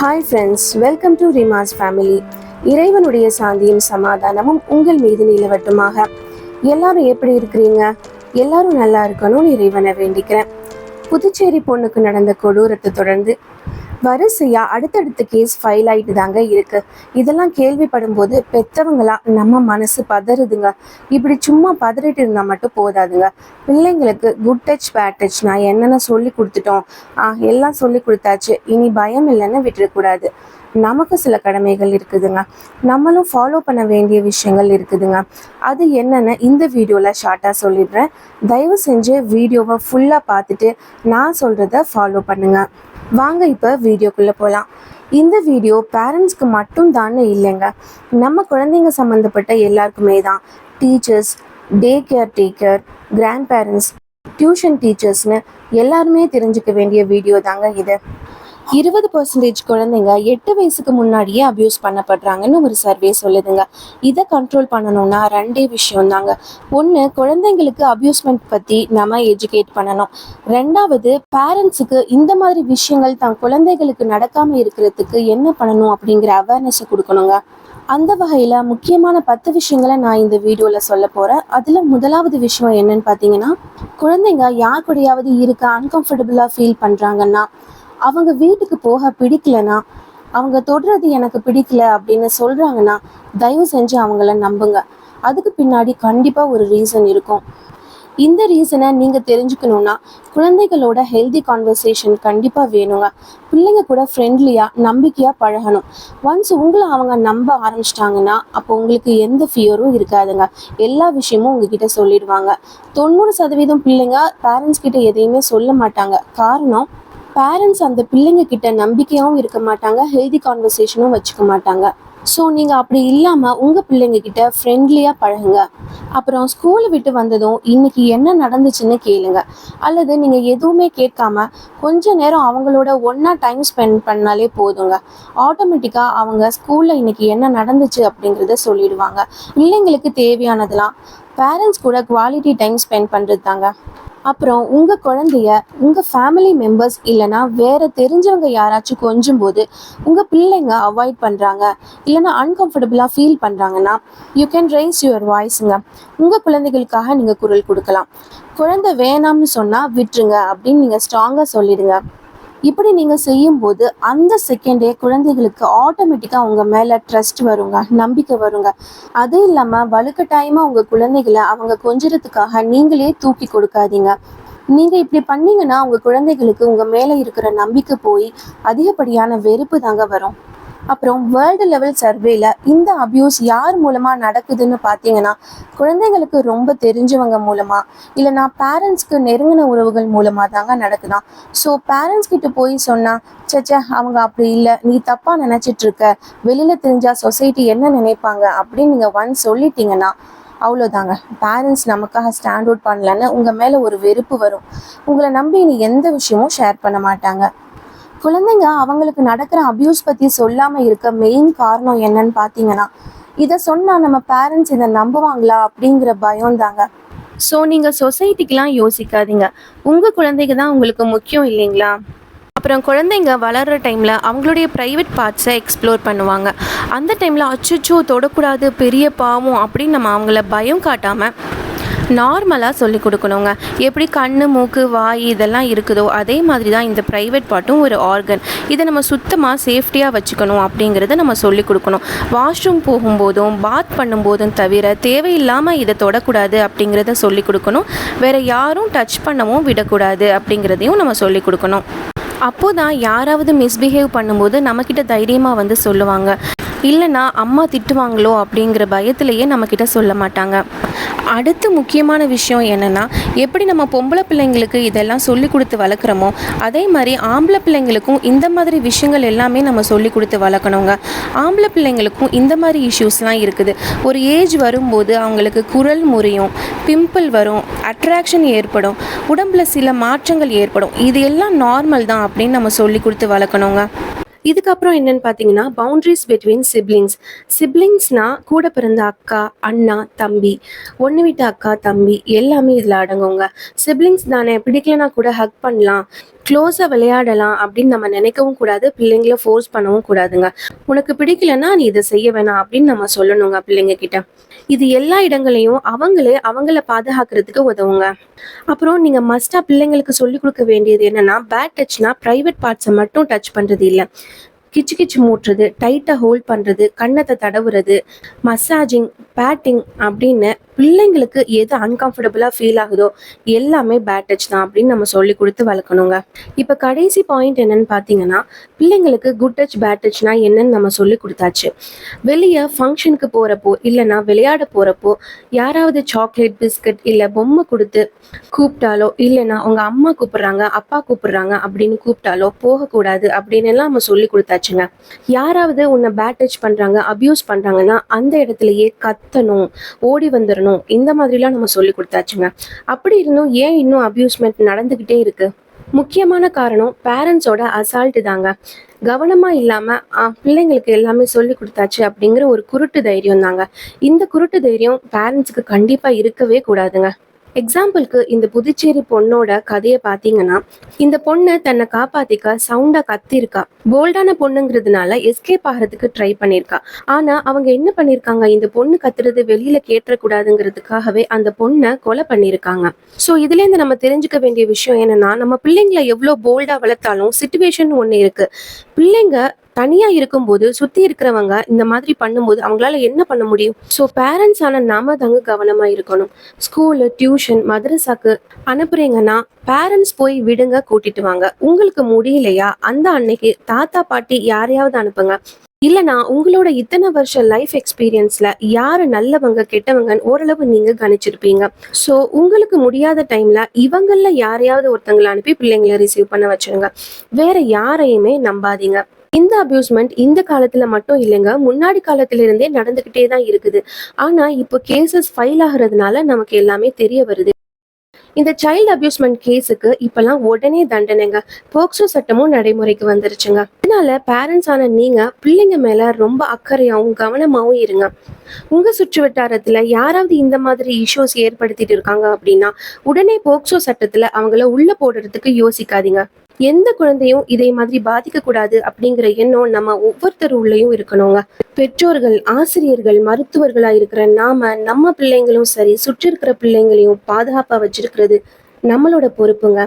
Hi friends welcome to Rima's family இறைவனுடைய சாந்தியும் சமாதானமும் உங்கள் மீது நிலவட்டுமாக. எல்லாரும் எப்படி இருக்கிறீங்க? எல்லாரும் நல்லா இருக்கணும்னு இறைவனை வேண்டிக்கிறேன். புதுச்சேரி பொண்ணுக்கு நடந்த கொடூரத்தை தொடர்ந்து வரிசையாக அடுத்தடுத்த கேஸ் ஃபைல் ஆகிட்டு தாங்க இருக்குது இதெல்லாம் கேள்விப்படும் போது பெத்தவங்களா நம்ம மனசு பதறுதுங்க. இப்படி சும்மா பதறிட்டு இருந்தால் மட்டும் போதாதுங்க. பிள்ளைங்களுக்கு குட் டச் பேட் டச் நான் என்னென்ன சொல்லி கொடுத்துட்டோம்? ஆ எல்லாம் சொல்லி கொடுத்தாச்சு. இனி பயம் இல்லைன்னு விட்டுறக்கூடாது. நமக்கு சில கடமைகள் இருக்குதுங்க. நம்மளும் ஃபாலோ பண்ண வேண்டிய விஷயங்கள் இருக்குதுங்க. அது என்னன்னு இந்த வீடியோவில் ஷார்ட்டாக சொல்லிடுறேன். தயவு செஞ்சு வீடியோவை ஃபுல்லாக பார்த்துட்டு நான் சொல்கிறத ஃபாலோ பண்ணுங்கள் வாங்க இப்போ வீடியோக்குள்ளே போகலாம் இந்த வீடியோ பேரண்ட்ஸ்க்கு மட்டும் தானே இல்லைங்க. நம்ம குழந்தைங்க சம்மந்தப்பட்ட எல்லாருக்குமே தான். Teachers day caretaker grandparents tuition டீச்சர்ஸ்னு எல்லாருமே தெரிஞ்சுக்க வேண்டிய வீடியோ தாங்க இது. இருபது பர்சன்டேஜ் குழந்தைங்க எட்டு வயசுக்கு முன்னாடியே அப்யூஸ் பண்ணப்படுறாங்கன்னு ஒரு சர்வே சொல்லுதுங்க. இதை கண்ட்ரோல் பண்ணணும்னா ரெண்டே விஷயம் தாங்க ஒன்று குழந்தைங்களுக்கு அப்யூஸ்மெண்ட் பற்றி நம்ம எஜுகேட் பண்ணணும். ரெண்டாவது பேரண்ட்ஸுக்கு இந்த மாதிரி விஷயங்கள் தன் குழந்தைகளுக்கு நடக்காமல் இருக்கிறதுக்கு என்ன பண்ணணும் அப்படிங்கிற அவேர்னஸை கொடுக்கணுங்க. அந்த வகையில் முக்கியமான பத்து விஷயங்களை நான் இந்த வீடியோவில் சொல்ல போகிறேன் அதில் முதலாவது விஷயம் என்னன்னு பார்த்தீங்கன்னா குழந்தைங்க யார் கூடயாவது இருக்க அன்கம்ஃபர்டபுளாக ஃபீல் பண்ணுறாங்கன்னா அவங்க வீட்டுக்கு போக பிடிக்கலனா அவங்க தொடுறது எனக்கு பிடிக்கல அப்படின்னு சொல்கிறாங்கன்னா தயவு செஞ்சு அவங்கள நம்புங்க. அதுக்கு பின்னாடி கண்டிப்பாக ஒரு ரீசன் இருக்கும். இந்த ரீசனை நீங்கள் தெரிஞ்சுக்கணுன்னா குழந்தைகளோட ஹெல்தி கான்வர்சேஷன் கண்டிப்பாக வேணுங்க. பிள்ளைங்க கூட ஃப்ரெண்ட்லியாக நம்பிக்கையாக பழகணும். ஒன்ஸ் உங்களை அவங்க நம்ப ஆரம்பிச்சிட்டாங்கன்னா அப்போ உங்களுக்கு எந்த ஃபியரும் இருக்காதுங்க. எல்லா விஷயமும் உங்ககிட்ட சொல்லிடுவாங்க. தொண்ணூறு சதவீதம் பிள்ளைங்க பேரண்ட்ஸ் கிட்ட எதையுமே சொல்ல மாட்டாங்க. காரணம் பேரண்ட்ஸ் அந்த பிள்ளைங்க கிட்ட நம்பிக்கையாகவும் இருக்க மாட்டாங்க ஹெல்தி கான்வர்சேஷனும் வச்சுக்க மாட்டாங்க. ஸோ நீங்கள் அப்படி இல்லாமல் உங்கள் பிள்ளைங்க கிட்ட ஃப்ரெண்ட்லியாக பழகுங்க. அப்புறம் ஸ்கூலை விட்டு வந்ததும் இன்னைக்கு என்ன நடந்துச்சுன்னு கேளுங்க. அல்லது நீங்கள் எதுவுமே கேட்காம கொஞ்ச நேரம் அவங்களோட ஒன்றா டைம் ஸ்பெண்ட் பண்ணாலே போதுங்க. ஆட்டோமேட்டிக்காக அவங்க ஸ்கூலில் இன்னைக்கு என்ன நடந்துச்சு அப்படிங்கிறத சொல்லிடுவாங்க. பிள்ளைங்களுக்கு தேவையானதெல்லாம் பேரண்ட்ஸ் கூட குவாலிட்டி டைம் ஸ்பெண்ட் பண்ணுறது தாங்க அப்புறம் உங்கள் குழந்தைய உங்கள் ஃபேமிலி மெம்பர்ஸ் இல்லைனா வேற தெரிஞ்சவங்க யாராச்சும் கொஞ்சும் போது உங்கள் பிள்ளைங்க அவாய்ட் பண்ணுறாங்க இல்லைனா அன்கம்ஃபர்டபுளாக ஃபீல் பண்ணுறாங்கன்னா யூ கேன் ரைஸ் யுவர் வாய்ஸுங்க உங்கள் குழந்தைகளுக்காக நீங்கள் குரல் கொடுக்கலாம். குழந்தை வேணாம்னு சொன்னால் விட்டுருங்க அப்படின்னு நீங்கள் ஸ்ட்ராங்காக சொல்லிடுங்க. இப்படி நீங்கள் செய்யும்போது அந்த செகண்டே குழந்தைகளுக்கு ஆட்டோமேட்டிக்காக உங்கள் மேலே ட்ரஸ்ட் வருங்க நம்பிக்கை வருங்க. அது இல்லாமல் வலுக்கட்டாயமாக உங்கள் குழந்தைகளை அவங்க கொஞ்சத்துக்காக நீங்களே தூக்கி கொடுக்காதீங்க. நீங்கள் இப்படி பண்ணீங்கன்னா உங்கள் குழந்தைகளுக்கு உங்கள் மேலே இருக்கிற நம்பிக்கை போய் அதிகப்படியான வெறுப்பு தாங்க வரும். அப்புறம் வேர்ல்டு லெவல் சர்வேல இந்த அபியூஸ் யார் மூலமாக நடக்குதுன்னு பார்த்தீங்கன்னா குழந்தைங்களுக்கு ரொம்ப தெரிஞ்சவங்க மூலமாக இல்லைனா பேரண்ட்ஸ்க்கு நெருங்கின உறவுகள் மூலமாக தாங்க நடக்குதான் ஸோ பேரண்ட்ஸ் கிட்ட போய் சொன்னால் சச்சா அவங்க அப்படி இல்லை நீ தப்பாக நினச்சிட்டு இருக்க வெளியில் தெரிஞ்சா சொசைட்டி என்ன நினைப்பாங்க அப்படின்னு நீங்கள் ஒன் சொல்லிட்டீங்கன்னா அவ்வளோதாங்க பேரண்ட்ஸ் நமக்காக ஸ்டாண்ட் அவுட் பண்ணலன்னு உங்கள் மேலே ஒரு வெறுப்பு வரும். உங்களை நம்பி நீ எந்த விஷயமும் ஷேர் பண்ண மாட்டாங்க. குழந்தைங்க அவங்களுக்கு நடக்கிற அபியூஸ் பற்றி சொல்லாமல் இருக்க மெயின் காரணம் என்னன்னு பார்த்தீங்கன்னா இதை சொன்னால் நம்ம பேரண்ட்ஸ் இதை நம்புவாங்களா அப்படிங்கிற பயம் தாங்க ஸோ நீங்கள் சொசைட்டிக்கெலாம் யோசிக்காதீங்க. உங்கள் குழந்தைங்க தான் உங்களுக்கு முக்கியம் இல்லைங்களா? அப்புறம் குழந்தைங்க வளர்கிற டைமில் அவங்களுடைய ப்ரைவேட் பார்ட்ஸை எக்ஸ்ப்ளோர் பண்ணுவாங்க. அந்த டைமில் அச்சோ தொடக்கூடாது பெரிய பாவம் அப்படின்னு நம்ம அவங்கள பயம் காட்டாமல் நார்மலாக சொல்லி கொடுக்கணுங்க. எப்படி கண் மூக்கு வாய் இதெல்லாம் இருக்குதோ அதே மாதிரி தான் இந்த ப்ரைவேட் பார்ட்டும் ஒரு ஆர்கன் இதை நம்ம சுத்தமாக சேஃப்டியாக வச்சுக்கணும் அப்படிங்கிறத நம்ம சொல்லி கொடுக்கணும். வாஷ்ரூம் போகும்போதும் பாத் பண்ணும்போதும் தவிர தேவையில்லாமல் இதை தொடக்கூடாது அப்படிங்கிறத சொல்லி கொடுக்கணும். வேறு யாரும் டச் பண்ணவும் விடக்கூடாது அப்படிங்கிறதையும் நம்ம சொல்லி கொடுக்கணும். அப்போது தான் யாராவது மிஸ்பிஹேவ் பண்ணும்போது நம்மக்கிட்ட தைரியமாக வந்து சொல்லுவாங்க. இல்லைனா அம்மா திட்டுவாங்களோ அப்படிங்கிற பயத்திலேயே நம்மக்கிட்ட சொல்ல மாட்டாங்க. அடுத்து முக்கியமான விஷயம் என்னென்னா எப்படி நம்ம பொம்பளை பிள்ளைங்களுக்கு இதெல்லாம் சொல்லி கொடுத்து வளர்க்குறோமோ அதே மாதிரி ஆம்பளை பிள்ளைங்களுக்கும் இந்த மாதிரி விஷயங்கள் எல்லாமே நம்ம சொல்லி கொடுத்து வளர்க்கணுங்க. ஆம்பளை பிள்ளைங்களுக்கும் இந்த மாதிரி இஷ்யூஸ்லாம் இருக்குது. ஒரு ஏஜ் வரும்போது அவங்களுக்கு குரல் முறியும் பிம்பிள் வரும் அட்ராக்ஷன் ஏற்படும் உடம்புல சில மாற்றங்கள் ஏற்படும். இது எல்லாம் நார்மல் தான் அப்படின்னு நம்ம சொல்லி கொடுத்து வளர்க்கணுங்க. இதுக்கப்புறம் என்னன்னு பார்த்தீங்கன்னா பவுண்ட்ரிஸ் பிட்வீன் சிப்ளிங்ஸ் சிப்ளிங்ஸ்னா கூட பிறந்த அக்கா அண்ணா தம்பி. ஒன்று விட்ட அக்கா தம்பி. எல்லாமே இதில் அடங்குங்க. சிப்ளிங்ஸ் தானே? பிடிக்கலனா கூட ஹக் பண்ணலாம். க்ளோஸாக விளையாடலாம் அப்படின்னு நம்ம நினைக்கவும் கூடாது பிள்ளைங்கள ஃபோர்ஸ் பண்ணவும் கூடாதுங்க. உனக்கு பிடிக்கலன்னா நீ இதை செய்ய வேணாம் அப்படின்னு நம்ம சொல்லணுங்க பிள்ளைங்க கிட்ட. இது எல்லா இடங்களையும் அவங்களே அவங்கள பாதுகாக்கிறதுக்கு உதவுங்க. அப்புறம் நீங்க மஸ்டா பிள்ளைங்களுக்கு சொல்லி கொடுக்க வேண்டியது என்னன்னா பேட் டச்னா பிரைவேட் பார்ட்ஸை மட்டும் டச் பண்றது இல்லை. கிச்சு கிச்சு மூட்டுறது டைட்டாக ஹோல்ட் பண்ணுறது கன்னத்தை தடவுறது மசாஜிங் பேட்டிங் அப்படின்னு பிள்ளைங்களுக்கு எது அன்கம்ஃபர்டபுளாக ஃபீல் ஆகுதோ எல்லாமே பேட் டச் தான் அப்படின்னு நம்ம சொல்லி கொடுத்து வளர்க்கணுங்க. இப்போ கடைசி பாயிண்ட் என்னன்னு பார்த்தீங்கன்னா பிள்ளைங்களுக்கு குட் டச் பேட் டச்னா என்னன்னு நம்ம சொல்லி கொடுத்தாச்சு. வெளியே ஃபங்க்ஷனுக்கு போகிறப்போ இல்லைன்னா விளையாட போகிறப்போ யாராவது சாக்லேட் பிஸ்கட் இல்லை பொம்மை கொடுத்து கூப்பிட்டாலோ இல்லைனா உங்கள் அம்மா கூப்பிட்றாங்க அப்பா கூப்பிட்றாங்க அப்படின்னு கூப்பிட்டாலோ போகக்கூடாது அப்படின்னு எல்லாம் நம்ம சொல்லி கொடுத்தாச்சுங்க. யாராவது உன்னை பேட் டச் பண்ணுறாங்க அப்யூஸ் பண்ணுறாங்கன்னா அந்த இடத்துலயே கத்தணும் ஓடி வந்துடணும் இந்த மாதிரிலாம் நம்ம சொல்லி கொடுத்தாச்சுங்க. அப்படி இருந்தும் ஏன் இன்னும் அப்யூஸ்மெண்ட் நடந்துக்கிட்டே இருக்கு? முக்கியமான காரணம் பேரண்ட்ஸோட அசால்ட்டு தாங்க. கவனமா இல்லாம பிள்ளைங்களுக்கு எல்லாமே சொல்லி கொடுத்தாச்சு அப்படிங்கிற ஒரு குருட்டு தைரியம் தாங்க. இந்த குருட்டு தைரியம் பேரண்ட்ஸுக்கு கண்டிப்பா இருக்கவே கூடாதுங்க. எக்ஸாம்பிளுக்கு இந்த புதுச்சேரி பொண்ணோட கதையை பார்த்தீங்கன்னா இந்த பொண்ணு தன்னை காப்பாத்திக்க சவுண்டா கத்திருக்கா. போல்டான பொண்ணுங்கிறதுனால எஸ்கேப் ஆகிறதுக்கு ட்ரை பண்ணியிருக்கா ஆனா அவங்க என்ன பண்ணிருக்காங்க? இந்த பொண்ணு கத்துறது வெளியில கேட்டக்கூடாதுங்கிறதுக்காகவே அந்த பொண்ணை கொலை பண்ணியிருக்காங்க ஸோ இதுல இருந்து நம்ம தெரிஞ்சுக்க வேண்டிய விஷயம் என்னன்னா நம்ம பிள்ளைங்களை எவ்வளோ போல்டா வளர்த்தாலும் சுச்சுவேஷன் ஒன்று இருக்கு. பிள்ளைங்க தனியா இருக்கும்போது சுத்தி இருக்கிறவங்க இந்த மாதிரி பண்ணும்போது அவங்களால என்ன பண்ண முடியும்? ஸோ பேரண்ட்ஸ் ஆன நாம தாங்க கவனமா இருக்கணும். ஸ்கூலு டியூஷன் மதரசாக்கு அனுப்புறீங்கன்னா பேரண்ட்ஸ் போய் விடுங்க கூட்டிட்டு வாங்க. உங்களுக்கு முடியலையா? அந்த அன்னைக்கு தாத்தா பாட்டி யாரையாவது அனுப்புங்க. இல்லைனா உங்களோட இத்தனை வருஷ லைஃப் எக்ஸ்பீரியன்ஸ்ல யாரு நல்லவங்க கெட்டவங்கன்னு ஓரளவு நீங்க கணிச்சிருப்பீங்க. ஸோ உங்களுக்கு முடியாத டைம்ல இவங்களில் யாரையாவது ஒருத்தங்களை அனுப்பி பிள்ளைங்களை ரிசீவ் பண்ண வச்சிருங்க. வேற யாரையுமே நம்பாதீங்க. இந்த அபியூஸ்மெண்ட் இந்த காலத்துல மட்டும் இல்லைங்க. முன்னாடி காலத்துல இருந்தே நடந்துகிட்டே தான் இருக்குது. ஆனா இப்போ கேசஸ் ஃபைல் ஆகுறதுனால நமக்கு எல்லாமே தெரிய வருது. இந்த சைல்டு அபியூஸ்மெண்ட் கேஸுக்கு இப்பெல்லாம் உடனே தண்டனைங்க. போக்சோ சட்டமும் நடைமுறைக்கு வந்துருச்சுங்க. அதனால பேரண்ட்ஸ் ஆன நீங்க பிள்ளைங்க மேல ரொம்ப அக்கறையாவும் கவனமாவும் இருங்க. உங்க சுற்று வட்டாரத்துல யாராவது இந்த மாதிரி இஷ்யூஸ் ஏற்படுத்திட்டு இருக்காங்க அப்படின்னா உடனே போக்சோ சட்டத்துல அவங்கள உள்ள போடுறதுக்கு யோசிக்காதீங்க. எந்த குழந்தையும் இதே மாதிரி பாதிக்கக்கூடாது அப்படிங்கிற எண்ணம் நம்ம ஒவ்வொருத்தர் உள்ளேயும் இருக்கணுங்க. பெற்றோர்கள் ஆசிரியர்கள் மருத்துவர்களா இருக்கிற நாம நம்ம பிள்ளைங்களும் சரி சுற்றி இருக்கிற பிள்ளைங்களையும் பாதுகாப்பா வச்சிருக்கிறது நம்மளோட பொறுப்புங்க.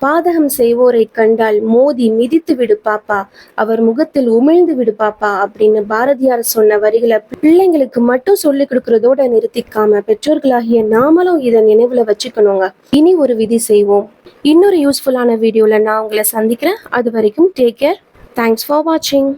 பாதகம் செய்வோரை கண்டால் மோதி மிதித்து விடு பாப்பா. அவர் முகத்தில் உமிழ்ந்து விடு பாப்பா அப்படின்னு பாரதியார் சொன்ன வரிகளை பிள்ளைங்களுக்கு மட்டும் சொல்லி கொடுக்கறதோட நிறுத்திக்காம பெற்றோர்களாகிய நாமளும் இதை நினைவுல வச்சுக்கணுங்க. இனி ஒரு விதி செய்வோம். இன்னொரு யூஸ்ஃபுல்லான வீடியோல நான் உங்களை சந்திக்கிறேன். அது வரைக்கும் டேக் கேர் தேங்க்ஸ் ஃபார் வாட்சிங்